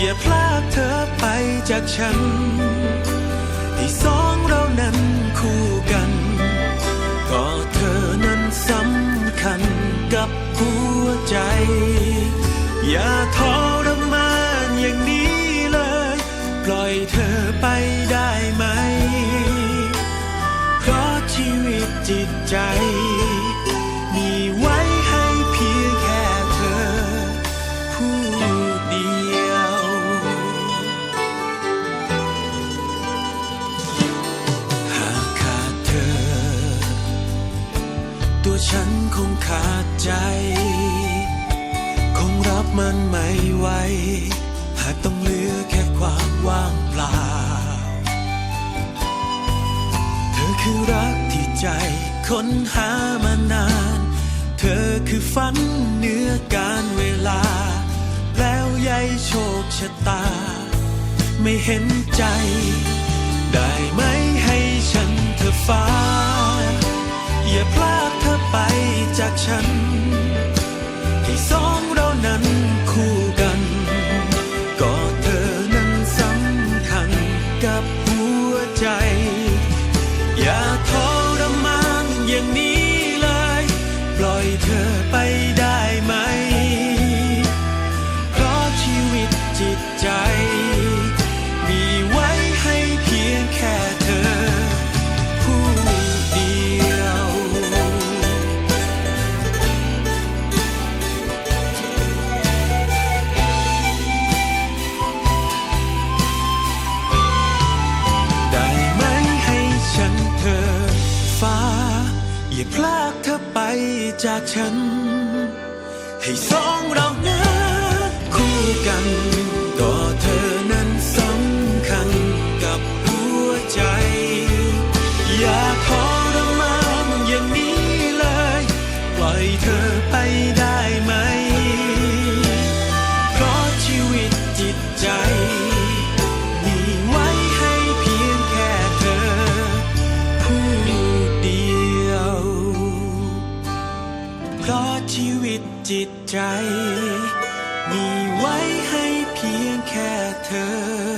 อย่าพลากเธอไปจากฉัน ที่สองเรานั้นคู่กัน ก็เธอนั้นสำคัญกับหัวใจ อย่าทรมานอย่างนี้เลย ปล่อยเธอไป ฉันคงขาดใจ คงรับมันไม่ไหว หากต้องเหลือแค่ความว่างเปล่า เธอคือรักที่ใจค้นหามานาน เธอคือฝันเหนือการเวลา แล้วยายโชคชะตา ไม่เห็นใจ ได้ไหม จากฉัน ให้สองเรานั้นคู่กัน ก็เธอนั้นสำคัญกับหัวใจ อย่าทรมานอย่างนี้เลย ปล่อยเธอไป ฟ้า อย่าพลากเธอไปจากฉัน ให้สองเรานั้นคู่กันก็เธอนั้นสำคัญกับหัวใจ อย่าทรมานอย่างนี้เลย ปล่อยเธอไป เพราะชีวิตจิตใจ มีไว้ให้เพียงแค่เธอ